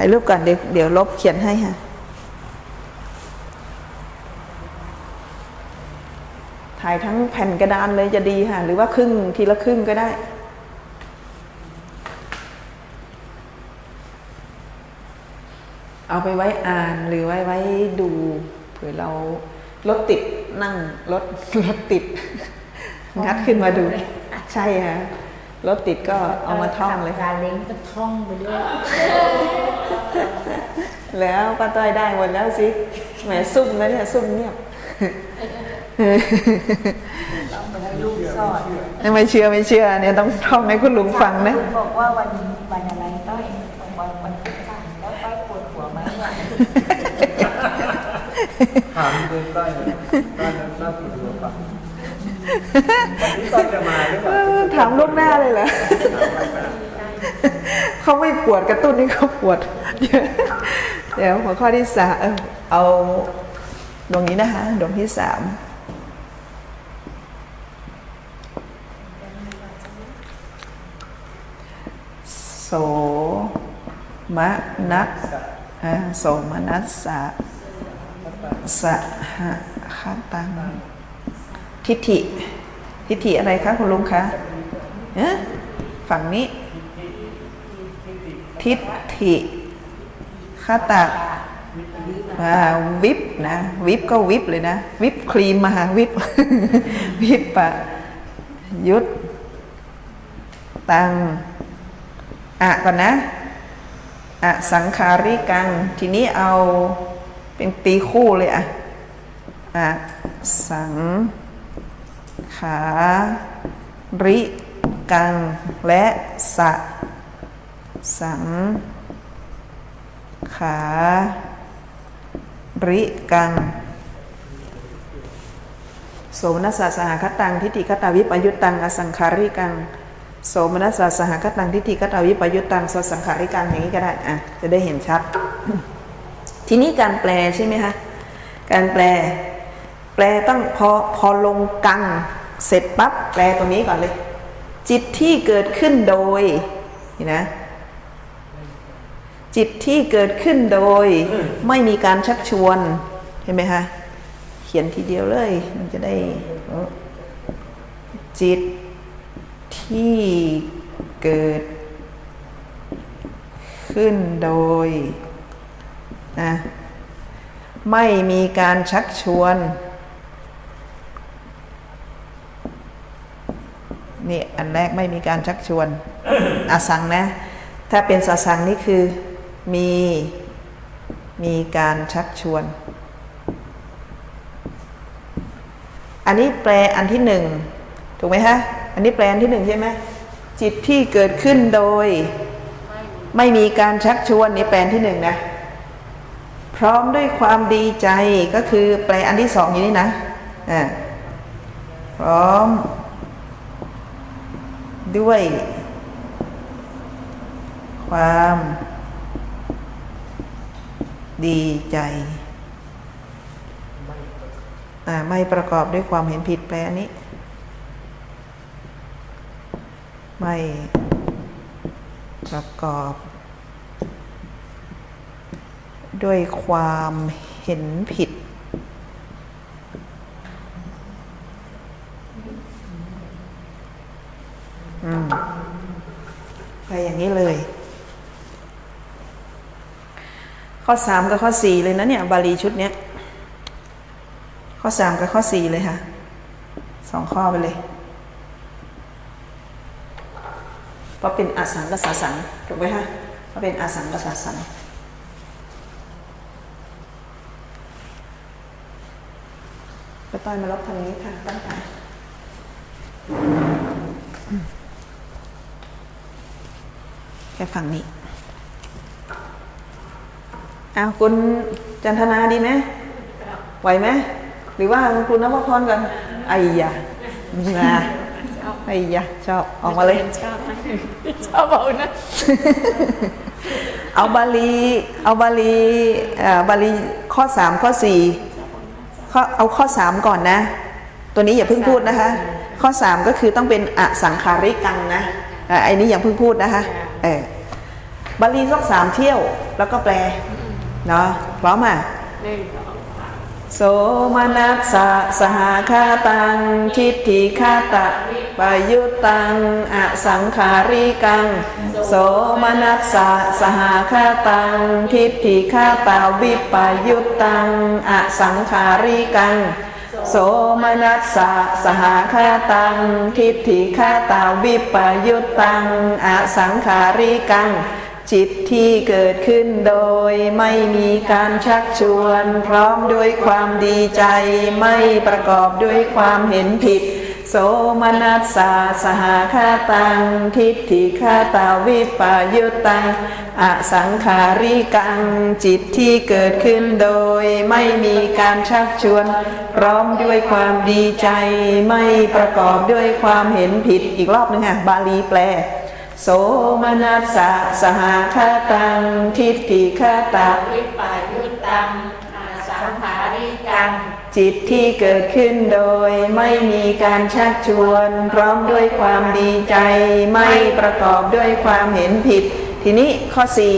ถ่ายรูปก่อนเดี๋ยวเดี๋ยวลบเขียนให้ค่ะ ถ่ายทั้งแผ่นกระดานเลยจะดีค่ะ หรือว่าครึ่งทีละครึ่งก็ได้เอาไปไว้อ่านหรือไว้ไว้ดูเผื่อเรารถติดนั่งรถรถติด งัดขึ้นมาดู ใช่ค่ะ รถติดก็เอามาท่องเลยการเล้งก็ท่องไปด้วย แล้วป้าต้อยได้หมดแล้วสิแหมซุ่มแล้วเนี่ยซุ่มเงียบต้องไปให้ลูกสอนไม่เชื่อไม่เชื่อเนี่ยต้องท่องให้คุณลุงฟังนะคุณบอกว่าวันวันอะไรต้อยวันวันพุธค่ะแล้วต้อยปวดหัวไหมเนี่ยถามเดินใต้เลยใต้นั้นน่าปวดหัวปะวันนี้ต้อยจะมาหรือเป เอ ล่า อ ถามล่วงหน้าเลยเหรอเขาไม่ปวดกระตุ้นนี่เขาปวด เดี๋ยวหัวข้อที่สามเออเอาดวงนี้นะคะดวงที่สามโสมนัสอ่าโสมนัสสะสหคตังทิฏฐิทิฏฐิอะไรคะคุณลุงคะ เอ๊ะฝั่งนี้ ทิฏฐิคตะอ่าวิบนะ วิบก็วิบเลยนะ วิบครีมมหาวิบวิบปะยุตตังอะก่อนนะอะสังคาริกัง ทีนี้เอาเป็นตีคู่เลยอะอะสังขาริ กัง และสะ สัง ขา ริกัง โสมนัสสะสหคตังทิฏฐิคตาวิปยุตตังอสังขาริกัง โสมนัสสะสหคตังทิฏฐิคตาวิปยุตตังสสังขาริกังอย่างนี้ก็ได้อะจะได้เห็นชัด ทีนี้การแปลใช่ไหมคะการแปล แปลต้องพอพอลงกังเสร็จปั๊บแปลตรงนี้ก่อนเลย จิตที่เกิดขึ้นโดยนี่นะจิตที่เกิดขึ้นโดยไม่มีการชักชวนเห็นไหมคะเขียนทีเดียวเลย มันจะได้ จิตที่เกิดขึ้นโดยนะไม่มีการชักชวน นี่อันแรกไม่มีการชักชวนอาสังนะ ถ้าเป็นสาสังนี่คือมีมีการชักชวน อันนี้แปลอันที่หนึ่งถูกไหมฮะ อันนี้แปลอันที่หนึ่งใช่ไหมจิตที่เกิดขึ้นโดย ไม่มีการชักชวนนี่แปลที่หนึ่งนะ พร้อมด้วยความดีใจก็คือแปลอันที่สองอย่างนี้นะอ่าพร้อม ด้วย ความ ดีใจอ่าไม่ประกอบด้วยความเห็นผิดแปลอันนี้ ไม่ประกอบ ด้วยความเห็นผิด อืมไปอย่างนี้เลย ข้อสามกับข้อสี่เลยนะเนี่ย บาลีชุดเนี้ย ข้อสามกับข้อสี่เลยค่ะสองข้อไปเลย เพราะเป็นอาสังกับสาสังถูกไหมคะเพราะเป็นอาสังกับสาสังไปต้อยมาลบทางนี้ค่ะตั้งแต่ แค่ฝั่งนี้อ้าวคุณจันทนาดีไหมไหวไหมหรือว่าคุณนวพรกันไอ้ยะนะไอ้ยะชอบออกมาเลย ชอบไหมชอบเอานะเอาบาลี เอาบาลีเอ่อบาลีข้อสามข้อสี่ข้อเอาข้อสามก่อนนะ ตัวนี้อย่าเพิ่งพูดนะคะ ข้อสามก็คือต้องเป็นอสังขาริกังนะอะไอ้นี้อย่าเพิ่งพูดนะคะ เออบาลีสักสามเที่ยว แล้วก็แปล เนาะพร้อมอะหนึ่งสองสามโสมนัสสะสหาคาตัง ทิฏฐิคาตะปายุตตัง อสังขาริกัง โสมนัสสะสหาคาตัง ทิฏฐิคาตาวิปายุตตัง อสังขาริกัง โสมนัสสะสหาคาตัง ทิฏฐิคาตาวิปายุตตังอสังขาริกัง จิตที่เกิดขึ้นโดยไม่มีการชักชวน พร้อมด้วยความดีใจ ไม่ประกอบด้วยความเห็นผิด โสมนัสสาสหาคาตัง ทิฏฐิคาตาวิปายุตัง อสังขาริกัง จิตที่เกิดขึ้นโดย ไม่มีการชักชวน พร้อมด้วยความดีใจ ไม่ประกอบด้วยความเห็นผิดอีกรอบหนึงอะบาลีแปลโสมนัสสะสหาคาตัง ทิฏฐิคาตาวิปายุตัง กังจิตที่เกิดขึ้นโดยไม่มีการชักชวน พร้อมด้วยความดีใจ ไม่ประกอบด้วยความเห็นผิด ทีนี้ข้อสี่